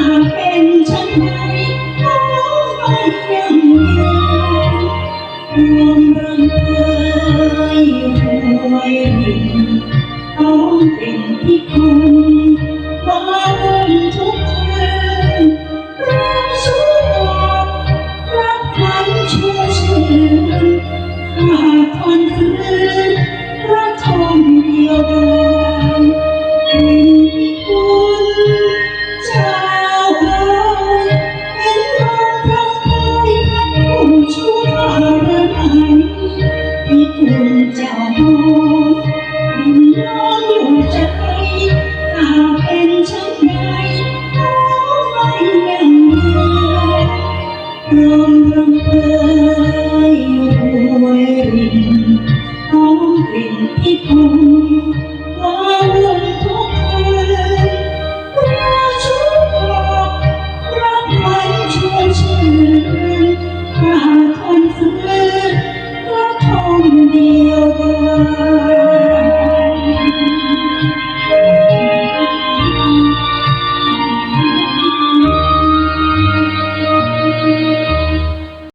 ากเป็นฉันไหนน้อไม่ยังยังรวมรำเอ่ยรวยต้องเป็นที่คุณบ้า คุณจะดูวิญญาณอยู่ใจหาเป็นชั้องไปอย่างเดียวรวมรวมเธอ